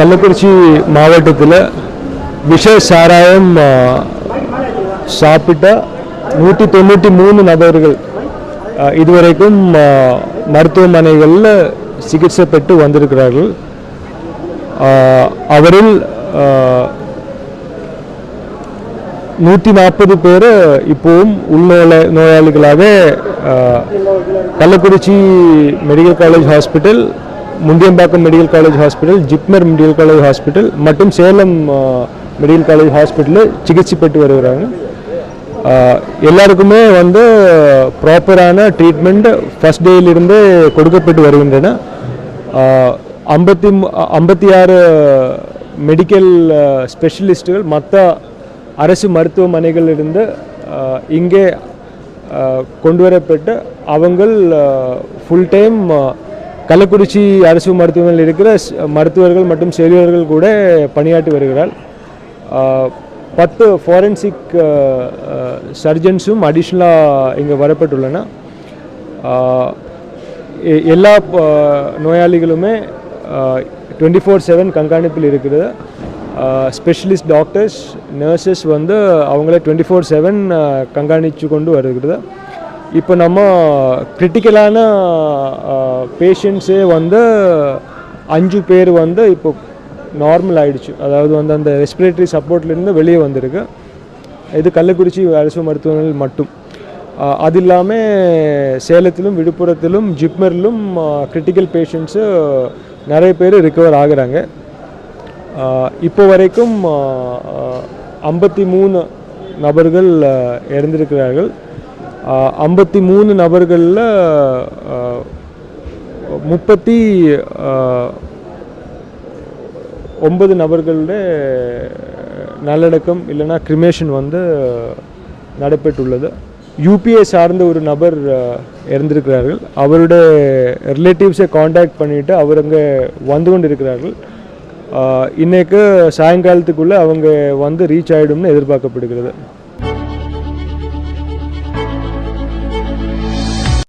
கள்ளக்குறிச்சி மாவட்டத்தில் விஷ சாராயம் சாப்பிட்ட நூற்றி தொண்ணூற்றி மூணு நபர்கள் இதுவரைக்கும் மருத்துவமனைகளில் சிகிச்சை பெற்று வந்திருக்கிறார்கள். அவரில் நூற்றி நாற்பது பேர் இப்போவும் உள்நோய நோயாளிகளாக Kallakurichi medical college hospital Mundiyambakkam medical college hospital JIPMER medical college hospital மற்றும் சேலம் மெடிக்கல் காலேஜ் ஹாஸ்பிட்டலில் சிகிச்சை பெற்று வருகிறாங்க. எல்லாருக்குமே வந்து ப்ராப்பரான ட்ரீட்மெண்ட் ஃபஸ்ட் டேயிலிருந்து கொடுக்கப்பட்டு வருகின்றன. ஐம்பத்தி ஐம்பத்தி ஆறு மெடிக்கல் ஸ்பெஷலிஸ்ட்டுகள் மற்ற அரசு மருத்துவமனைகளிலிருந்து இங்கே கொண்டு வரப்பட்டு அவங்கள் ஃபுல் டைம் கள்ளக்குறிச்சி அரசு மருத்துவமனையில் இருக்கிற மருத்துவர்கள் மற்றும் செவிலியர்கள் கூட பணியாற்றி வருகிறார். பத்து ஃபாரன்சிக் சர்ஜன்ஸும் அடிஷ்னலாக இங்கே வரப்பட்டுள்ளன. எ- எல்லா நோயாளிகளுமே டுவெண்ட்டி ஃபோர் செவன் கண்காணிப்பில் இருக்கிறது. ஸ்பெஷலிஸ்ட் டாக்டர்ஸ் நர்சஸ் வந்து அவங்கள டுவெண்ட்டி ஃபோர் செவன் கண்காணித்து கொண்டு வருகிறது. இப்போ நம்ம கிரிட்டிக்கலான பேஷண்ட்ஸே வந்து அஞ்சு பேர் வந்து இப்போ நார்மல் ஆயிடுச்சு. அதாவது வந்து அந்த ரெஸ்பிரேட்டரி சப்போர்ட்லேருந்து வெளியே வந்திருக்கு. இது கள்ளக்குறிச்சி அரசு மருத்துவமனையில் மட்டும். அது இல்லாமல் சேலத்திலும் விழுப்புரத்திலும் ஜிப்மரிலும் கிரிட்டிக்கல் பேஷண்ட்ஸு நிறைய பேர் ரிக்கவர் ஆகுறாங்க. இப்போ வரைக்கும் ஐம்பத்தி மூணு நபர்கள் இறந்திருக்கிறார்கள். ஐம்பத்தி மூணு நபர்களில் முப்பத்தி ஒன்பது நபர்களோட நல்லடக்கம் இல்லைன்னா கிரிமேஷன் வந்து நடைபெற்றுள்ளது. யூபிஏ சார்ந்த ஒரு நபர் இறந்திருக்கிறார்கள். அவருடைய ரிலேட்டிவ்ஸை காண்டாக்ட் பண்ணிவிட்டு அவர் அங்கே வந்து கொண்டு இருக்கிறார்கள் இன்றைக்கு சாயங்காலத்துக்குள்ளே அவங்க வந்து ரீச் ஆகிடும்னு எதிர்பார்க்கப்படுகிறது.